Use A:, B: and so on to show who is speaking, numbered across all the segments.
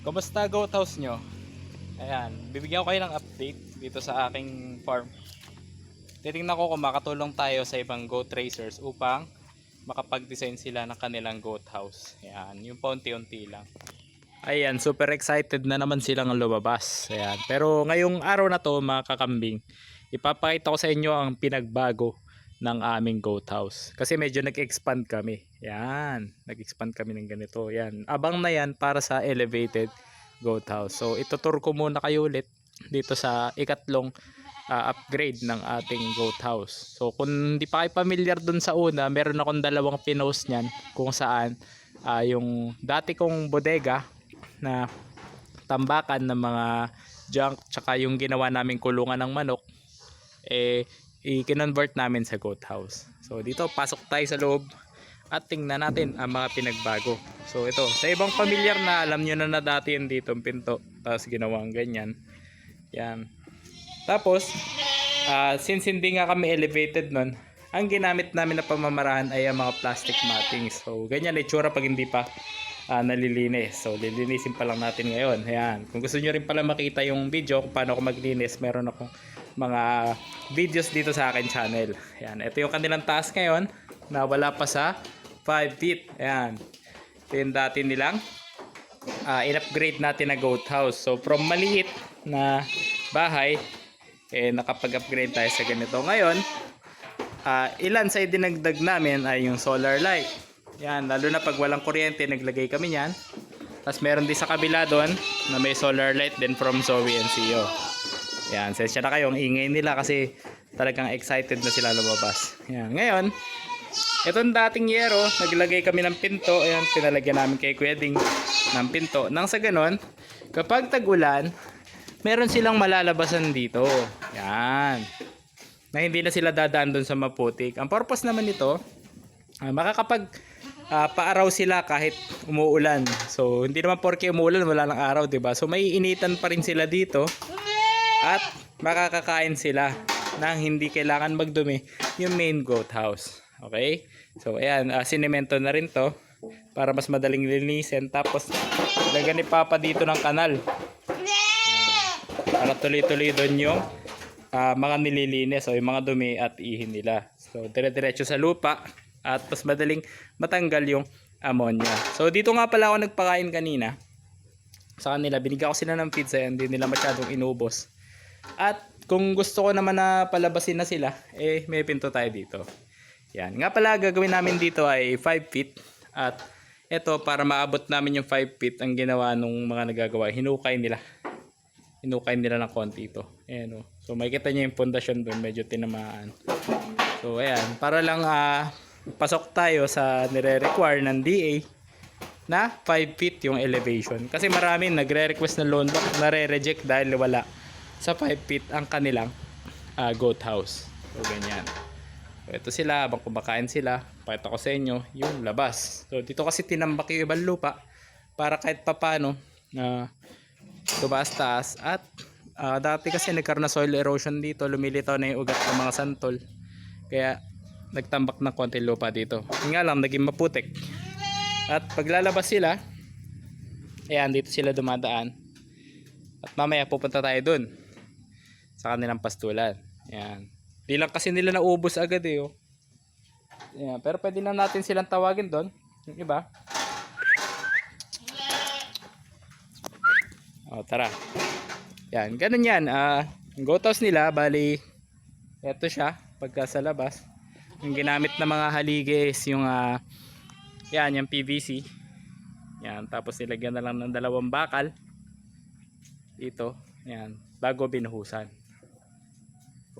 A: Kumusta goat house nyo? Ayan, bibigyan ko kayo ng update dito sa aking farm. Titingnan ko kung makatulong tayo sa ibang goat racers upang makapag-design sila ng kanilang goat house. Ayan, yung paunti-unti lang. Ayan, super excited na naman silang lumabas. Ayan. Pero ngayong araw na to mga kakambing, ipapakita ko sa inyo ang pinagbago ng aming goat house. Kasi medyo nag-expand kami. Yan, nag-expand kami ng ganito. Yan, abang na yan para sa elevated goat house. So itutur ko muna kayo ulit dito sa ikatlong ah, upgrade ng ating goat house. So kung hindi pa kayo familiar dun sa una, meron akong dalawang pinost niyan kung saan ah, yung dati kong bodega na tambakan ng mga junk tsaka yung ginawa naming kulungan ng manok eh i-convert namin sa goat house. So dito pasok tayo sa loob at tingnan natin ang mga pinagbago. So ito, sa ibang pamilyar na alam nyo na na dati yun dito ang pinto tapos ginawang ganyan. Yan. Tapos ah, since hindi nga kami elevated nun, ang ginamit namin na pamamarahan ay ang mga plastic mattings. So ganyan na itsura pag hindi pa ah, nalilinis. So, lilinisin pa lang natin ngayon. Ayan. Kung gusto nyo rin pala makita yung video kung paano ako maglinis, meron akong mga videos dito sa akin channel. Ayan. Ito yung kanilang task ngayon na wala pa sa 5 feet. Ayan. Ito yung dati nilang ah, in-upgrade natin na goat house. So, from maliit na bahay, eh, nakapag-upgrade tayo sa ganito. Ngayon, ah, ilan sa dinagdag namin ay yung solar light. Yan, lalo na pag walang kuryente, naglagay kami niyan. Tapos meron din sa kabila doon na may solar light din from Zoe and CEO. Yan, sensya na kayo, ang ingay nila kasi talagang excited na sila lumabas. Yan, ngayon, itong dating yero, naglagay kami ng pinto. Ayan, pinalagyan namin kay Kuya ng pinto. Nang sa ganon, kapag tag-ulan, meron silang malalabasan dito. Yan. Na hindi na sila dadaan doon sa maputik. Ang purpose naman nito, ah, makakapag ah, paaraw sila kahit umuulan. So, hindi naman porke umuulan, wala lang araw, 'di ba? So, may initan pa rin sila dito. At makakakain sila nang hindi kailangan magdumi yung main goat house. Okay? So, ayan, ah, sinemento na rin 'to para mas madaling linisin. Tapos, lagyan ni Papa dito ng kanal. Para tuloy-tuloy doon yung ah, mga nililinis o yung mga dumi at ihin nila. So, dire-diretso sa lupa at mas madaling matanggal yung ammonia. So, dito nga pala ako nagpakain kanina. Sa kanila, binigyan ko sila ng pizza hindi nila masyadong inubos. At kung gusto ko naman na palabasin na sila, eh may pinto tayo dito. Yan. Nga pala, gagawin namin dito ay 5 feet. At ito, para maabot namin yung 5 feet, ang ginawa nung mga nagagawa, hinukay nila hinukay nila ng konti ito. Ayan o. So makikita niyo yung pundasyon doon, medyo tinamaan. So ayan, para lang ah, pasok tayo sa nire-require ng DA na 5 feet yung elevation. Kasi marami nagre-request ng loan back, nare-reject dahil wala sa 5 feet ang kanilang ah, goat house. So ganyan. So ito sila, habang kumakain sila, pakita ko sa inyo yung labas. So dito kasi tinambak yung ibang lupa para kahit papano na tumaas taas at ah, dati kasi nagkaroon na soil erosion dito lumilitaw na yung ugat ng mga santol kaya nagtambak ng konti lupa dito yun nga lang naging maputik at paglalabas sila ayan dito sila dumadaan at mamaya pupunta tayo dun sa kanilang pastulan ayan di lang kasi nila naubos agad eh oh. ayan, pero pwede na natin silang tawagin doon yung iba O, tara. Yan, ganun yan. Ah, yung goat house nila, bali, eto siya, pagka sa labas. Yung ginamit na mga haligi is yung, ah, yan, yung PVC. Yan, tapos nilagyan na lang ng dalawang bakal. Dito, yan, bago binuhusan.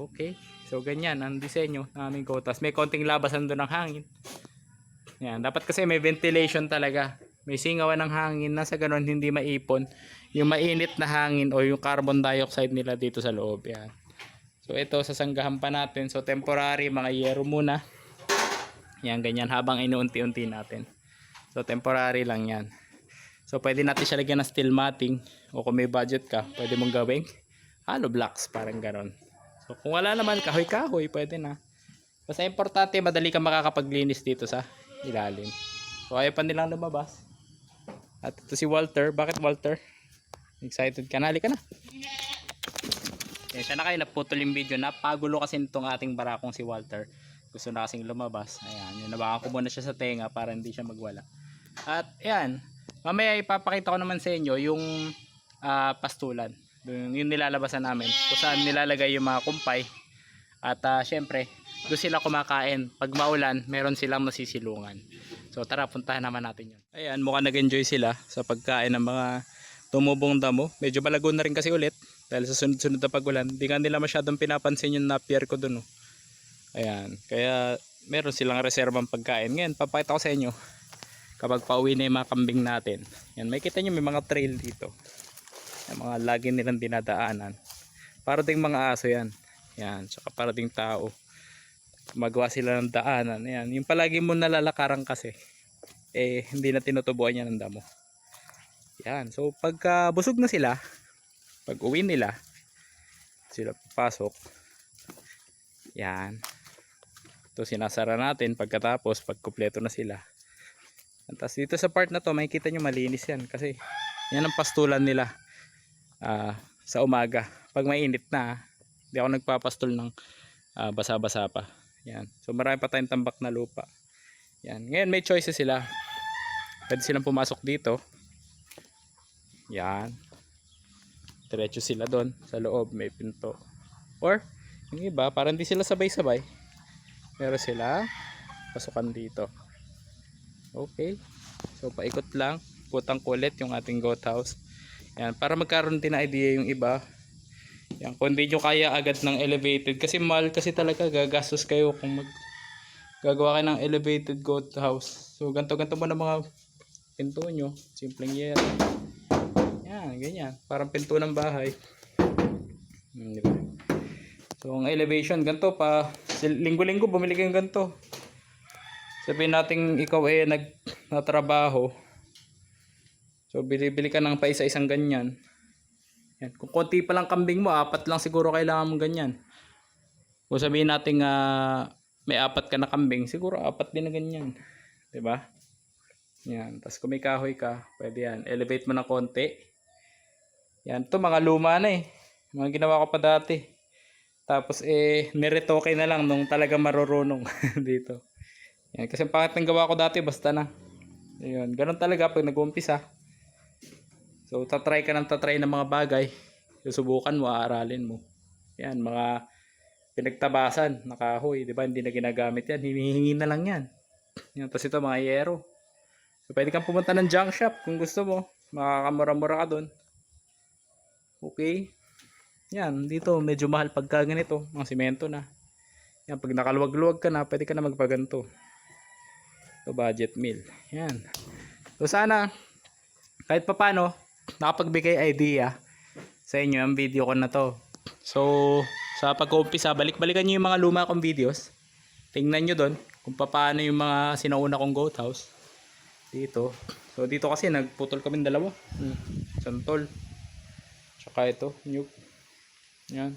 A: Okay, so ganyan ang disenyo ng aming house. May konting labasan doon ng hangin. Yan, dapat kasi may ventilation talaga. May singawan ng hangin na sa ganun hindi maipon yung mainit na hangin o yung carbon dioxide nila dito sa loob. Yan. So ito sasanggahan pa natin. So temporary mga yero muna. Yan ganyan habang inuunti-unti natin. So temporary lang yan. So pwede natin siya lagyan ng steel matting o kung may budget ka, pwede mong gawing hollow blocks parang ganon. Kung wala naman kahoy-kahoy, pwede na. Basta importante madali ka makakapaglinis dito sa ilalim. So ayaw pa nilang lumabas. At ito si Walter. Bakit Walter? Excited ka na? Halika na. Kaya siya na kayo naputol yung video. Napagulo kasi nitong ating barakong si Walter. Gusto na kasing lumabas. Ayan. Yung nabakan ko muna siya sa tenga para hindi siya magwala. At ayan. Mamaya ipapakita ko naman sa inyo yung ah, pastulan. Yung nilalabasan namin. Kung saan nilalagay yung mga kumpay. At ah, syempre, doon sila kumakain. Pag maulan, meron silang masisilungan. So tara, puntahan naman natin yun. Ayan, mukhang nag-enjoy sila sa pagkain ng mga tumubong damo. Medyo balago na rin kasi ulit. Dahil sa sunod-sunod na pagulan. Hindi nga nila masyadong pinapansin yung napier ko dun. Oh. Ayan, kaya meron silang reserbang pagkain. Ngayon, papakita ko sa inyo kapag pauwi na yung mga kambing natin. Yan, may kita nyo may mga trail dito. Yung mga lagi nilang dinadaanan. Para ding mga aso yan. Yan, tsaka para ding tao. Magawa sila ng daanan. Yan, yung palagi mo nalalakaran kasi, eh, hindi na tinutubuan yan ng damo. Yan, so pagka busog na sila, pag uwi nila, sila papasok. Yan. Ito sinasara natin pagkatapos, pag kumpleto na sila. Tas dito sa part na to, makikita nyo malinis yan kasi yan ang pastulan nila ah, sa umaga. Pag mainit na, hindi ako nagpapastol ng ah, basa-basa pa. Yan. So marami pa tayong tambak na lupa. Yan. Ngayon may choices sila. Pwede silang pumasok dito. Yan. Diretso sila doon sa loob, may pinto. Or yung iba, para hindi sila sabay-sabay. Meron sila pasukan dito. Okay. So paikot lang, putang kulit yung ating goat house. Yan, para magkaroon din idea yung iba. Yan, kung hindi nyo kaya agad ng elevated kasi mahal kasi talaga gagastos kayo kung mag gagawa kayo ng elevated goat house. So ganto ganto mo na mga pinto nyo, simpleng yero. Yan, ganyan, parang pinto ng bahay. Hmm? So ang elevation ganto pa linggo-linggo bumili kayong ganto. Sabihin natin ikaw eh nag natrabaho. So bili-bili ka ng pa isa-isang ganyan. Yan. Kung konti pa lang kambing mo, apat lang siguro kailangan mong ganyan. Kung sabihin natin ah, may apat ka na kambing, siguro apat din na ganyan. ba? Yan. Tapos kung may kahoy ka, pwede yan. Elevate mo ng konti. Yan. to mga luma na eh. Mga ginawa ko pa dati. Tapos eh, niretoke na lang nung talaga marurunong dito. Yan. Kasi ang pangit ng gawa ko dati, basta na. Ayun. Ganun talaga pag nag-umpisa. So, tatry ka ng tatry ng mga bagay. Susubukan mo, aaralin mo. Yan, mga pinagtabasan, nakahoy, di ba? Hindi na ginagamit yan. Hinihingi na lang yan. Yan, tapos ito, mga yero. So, pwede kang pumunta ng junk shop kung gusto mo. Makakamura-mura ka doon. Okay. Yan, dito medyo mahal pagka ganito. Mga simento na. Yan, pag nakaluwag-luwag ka na, pwede ka na magpaganto. So, budget meal. Yan. So, sana, kahit papano, nakapagbigay idea sa inyo ang video ko na to. So, sa pag-uumpisa, balik-balikan nyo yung mga luma kong videos. Tingnan nyo doon kung paano yung mga sinauna kong goat house. Dito. So, dito kasi nagputol kami dalawa. Hmm. Santol. Tsaka ito, new. Yan.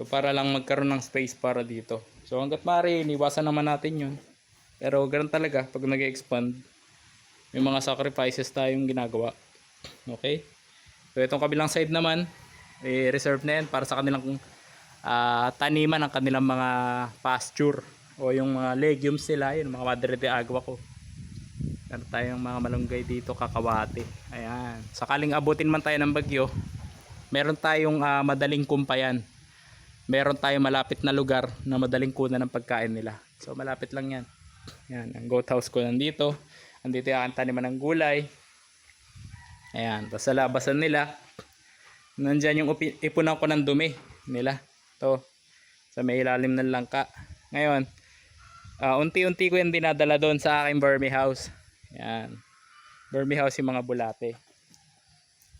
A: So, para lang magkaroon ng space para dito. So, hanggat maaari, iniwasan naman natin yun. Pero, ganun talaga, pag nag-expand, may mga sacrifices tayong ginagawa. Okay? So, itong kabilang side naman, eh, reserve na yan para sa kanilang ah, taniman ng kanilang mga pasture o yung mga legumes nila, yun, mga madre de agua ko. Meron tayong mga malunggay dito, kakawati. Ayan. Sakaling abutin man tayo ng bagyo, meron tayong ah, madaling kumpayan. Meron tayong malapit na lugar na madaling kunan ng pagkain nila. So malapit lang yan. Yan, ang goat house ko nandito. Andito yung taniman ng gulay. Ayan, tapos sa labasan nila, nandyan yung ipunan ko ng dumi nila. To, sa may ilalim ng langka. Ngayon, ah, unti-unti ko yung dinadala doon sa aking Burmy house. Yan. Burmy house yung mga bulate.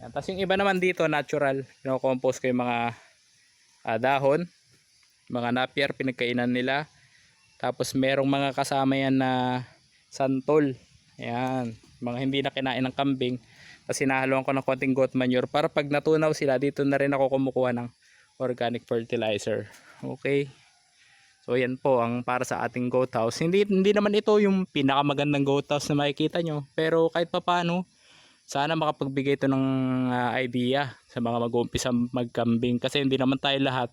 A: Yan. Tapos yung iba naman dito, natural. Kino-compose ko yung mga ah, dahon. Mga napier, pinagkainan nila. Tapos merong mga kasama yan na santol. Yan. Mga hindi na kinain ng kambing. Tapos sinahaluan ko ng konting goat manure para pag natunaw sila, dito na rin ako kumukuha ng organic fertilizer. Okay. So yan po ang para sa ating goat house. Hindi, hindi naman ito yung pinakamagandang goat house na makikita nyo. Pero kahit papano, sana makapagbigay ito ng ah, idea sa mga mag-uumpisa magkambing kasi hindi naman tayo lahat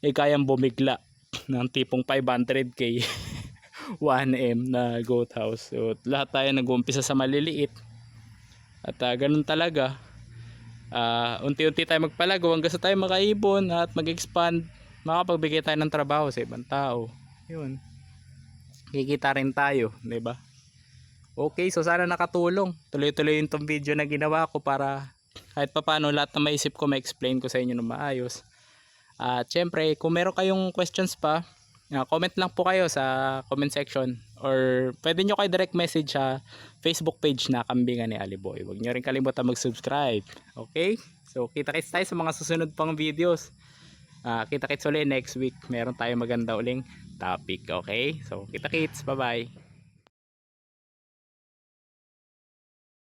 A: eh kayang bumigla ng tipong 500k 1M na goat house. So, lahat tayo nag-uumpisa sa maliliit. At ah, ganun talaga. Ah, unti-unti tayo magpalago hanggang sa tayo makaibon at mag-expand. Makapagbigay tayo ng trabaho sa ibang tao. Yun. Kikita rin tayo, 'di ba? Okay, so sana nakatulong. Tuloy-tuloy yung tong video na ginawa ko para kahit papaano lahat na maisip ko ma-explain ko sa inyo ng maayos. At syempre, kung meron kayong questions pa, ah, comment lang po kayo sa comment section or pwede nyo kayo direct message sa Facebook page na Kambingan ni Aliboy. Huwag nyo rin kalimutan mag-subscribe. Okay? So, kita-kits tayo sa mga susunod pang videos. Ah, kita-kits ulit next week. Meron tayong maganda uling topic. Okay? So, kita-kits. Bye-bye.